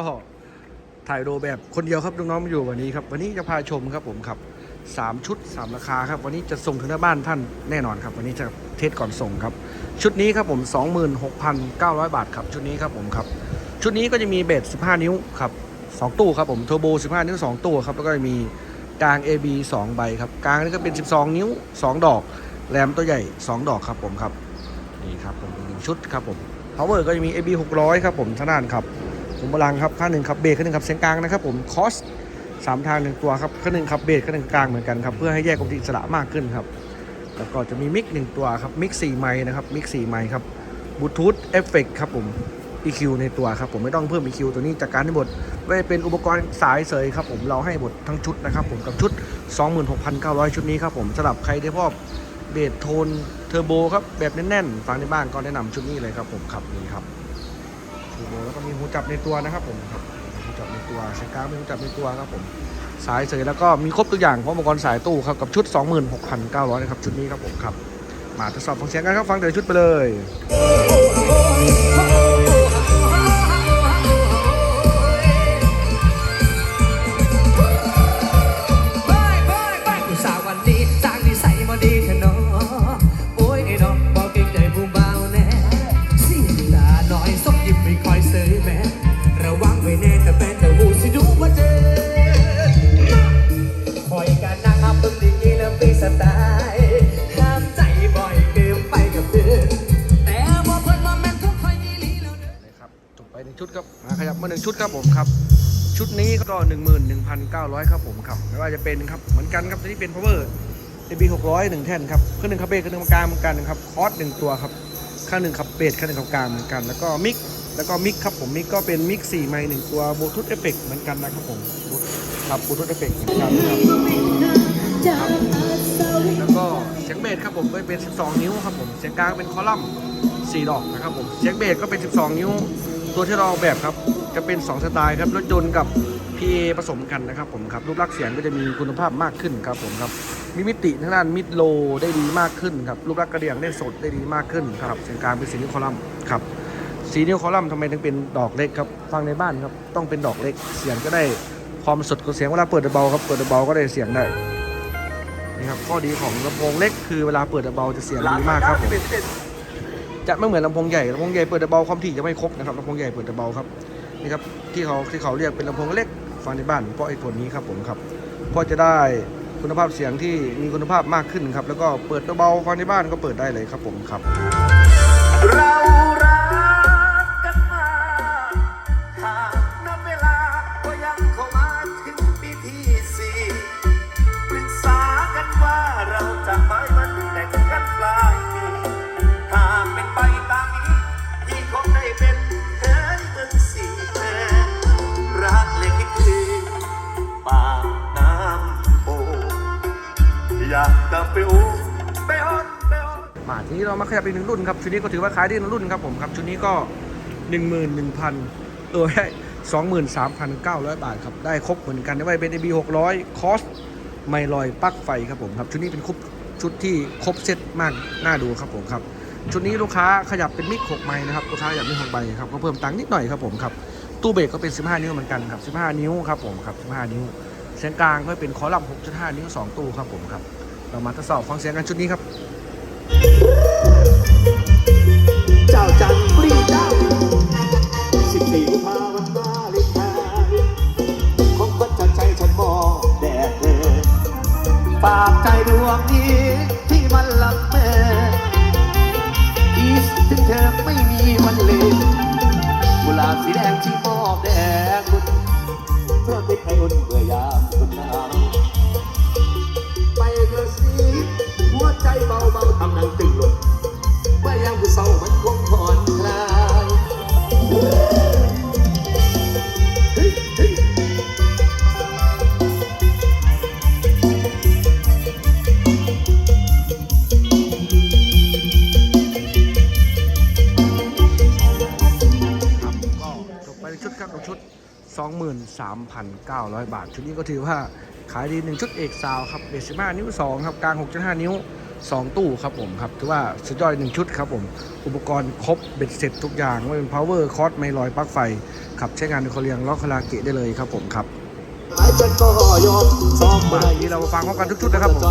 ก็ถ่ายโดแบบคนเดียวครับน้องๆมาอยู่วันนี้ครับ วันนี้จะพาชมครับผมครับสามชุดสามราคาครับ วันนี้จะส่งถึงหน้าบ้านท่านแน่นอนครับ วันนี้จะเทสก่อนส่งครับ ชุดนี้ครับผม 26,900 บาทครับ ชุดนี้ครับผมครับ ชุดนี้ก็จะมีเบส15 นิ้วครับสองตู้ครับผมเทอร์โบ15 นิ้ว 2 ตู้ครับแล้วก็จะมีกลาง AB 2 ใบครับกลางนี่ก็เป็น 12 นิ้ว 2 ดอกแรมตัวใหญ่ 2 ดอกครับผมครับนี่ครับผมหนึ่งชุดครับผม power ก็จะมี AB 600 ครับผมทางด้านครับ ผมพลังครับข้างหนึ่งครับเบสข้างหนึ่งครับเสียงกลางนะครับผมคอสสามทางหนึ่งตัวครับข้างหนึ่งครับเบสข้างหนึ่งกลางเหมือนกันครับเพื่อให้แยกความถี่อิสระมากขึ้นครับแล้วก็จะมีมิกหนึ่งตัวครับมิกสี่ไมค์นะครับมิกสี่ไมค์ครับบลูทูธเอฟเฟกครับผม EQ ในตัวครับผมไม่ต้องเพิ่ม EQ ตัวนี้จากการที่บทไม่เป็นอุปกรณ์สายเสยครับผมเราให้บททั้งชุดนะครับผมกับชุด 26,900 ชุดนี้ครับผมสำหรับใครที่ชอบเบสโทนเทอร์โบครับแบบแน่นๆฟังในบ้านก็แนะนำชุดนี้เลยครับผมครับนี่ครับ เทอร์โบแล้วก็มีหูจับในตัวนะครับผมครับหูจับในตัวสายกลางมีหูจับในตัวครับผมสายเสยแล้วก็มีครบทุกอย่างพร้องอุปกรณ์สายตู้ครับกับชุด 26,900นะครับชุดนี้ครับผมครับมาทดสอบฟังเสียงกันครับฟังแต่ชุดไปเลย ชุดครับมาขยับมาหนึ่งชุดครับผมครับ ชุดนี้ก็11,900ครับผมครับไม่ว่าจะเป็นครับเหมือนกันครับตัวนี้เป็น power AB 600หนึ่งแท่นครับเครื่องหนึ่งครับเบสเครื่องหนึ่งกลางเหมือนกันครับคอร์สหนึ่งตัวครับข้างหนึ่งครับเบสข้างหนึ่งครับกลางเหมือนกัน แล้วก็มิกแล้วก็มิกครับผมมิกก็เป็นมิก4ไมค์หนึ่งตัวบลูทูธเอฟเฟกเหมือนกันนะครับผมครับบลูทูธเอฟเฟกเหมือนกันครับแล้วก็เสียงเบสครับผมก็เป็น 12 นิ้วครับผมเสียงกลางเป็นคอลัมน์4ดอกนะครับผมเสียงเบสก็เป็น 12 นิ้ว ตัวที่เราออกแบบครับจะเป็น 2 สไตล์ครับรถยนต์กับ PA ผสมกันนะครับผมครับรูปลักษณ์เสียงก็จะมีคุณภาพมากขึ้นครับผมครับมีมิติทางด้านมิดโลได้ดีมากขึ้นครับรูปลักษณ์กระเดี่ยงได้สดได้ดีมากขึ้นครับเสียงกลางเป็นสีนิ้วคอลัมน์ครับสีนิ้วคอลัมน์ทำไมถึงเป็นดอกเล็กครับฟังในบ้านครับต้องเป็นดอกเล็กเสียงก็ได้ความสดของเสียงเวลาเปิดเบาครับเปิดเบาก็ได้เสียงได้นี่ครับข้อดีของลำโพงเล็กคือเวลาเปิดเบาจะเสียงดีมากครับผม จะไม่เหมือนลำโพงใหญ่ลำโพงใหญ่เปิดเบาความถี่จะไม่ครบนะครับลำโพงใหญ่เปิดเบาครับนี่ครับที่เขาที่เขาเรียกเป็นลำโพงเล็กฟังในบ้านเพราะไอ้ผลนี้ครับผมครับเพราะจะได้คุณภาพเสียงที่มีคุณภาพมากขึ้นครับแล้วก็เปิดเบาฟังในบ้านก็เปิดได้เลยครับผมครับ อยากจะไปอู้ไปออนไปออนมาทีนี้เรามาขยับอีกหนึ่งรุ่นครับชุดนี้ก็ถือว่าขายดีหนึ่งรุ่นครับผมครับชุดนี้ก็ 11,000เออให้23,900บาทครับได้ครบเหมือนกันได้ว่าเป็น AB 600คอสไมลอยปลั๊กไฟครับผมครับชุดนี้เป็นครบชุดที่ครบเซตมากน่าดูครับผมครับชุดนี้ลูกค้าขยับเป็นมิก6ไมค์นะครับลูกค้าขยับมิก6ใบครับก็เพิ่มตังค์นิดหน่อยครับผมครับตู้เบรกก็เป็น 15 นิ้วเหมือนกันครับ 15 นิ้วครับผมครับ 15 นิ้วเสียงกลางก็เป็นคอลัมน์6.5 นิ้ว 2 ตู้ครับผมครับ เรามาทดสอบฟังเสียงกันชุดนี้ครับ เจ้าจันทร์ปรีเจ้าสิบสี่กุมภาวันวาเลนไทน์คงคนจากใจฉันมองแดดเธอฝากใจดวงนี้ที่มันลับแม่อีสถึงเธอไม่มีวันเลืมกุหลาบสีแดงที่มอบแด่คุณเพื่อติดให้อุ่นเมื่อยา ชุดครับกับชุด 23,900 บาท ชุดนี้ก็ถือว่าขายดีหนึ่งชุดเอกซาวครับเบส15นิ้ว 2 ครับ กลาง 6.5 นิ้ว 2 ตู้ครับผมครับถือว่าสุดยอดหนึ่งชุดครับผม อุปกรณ์ครบเบ็ดเสร็จทุกอย่างไม่ว่าเป็น power คอร์สไมลอยปลั๊กไฟครับใช้งานในคอเรียงล็อกคาราเกะได้เลยครับผมครับหายใจก็ยอมซ้อมมามาได้ทีนี้เรามาฟังพร้อมกันทุกชุดนะครับผม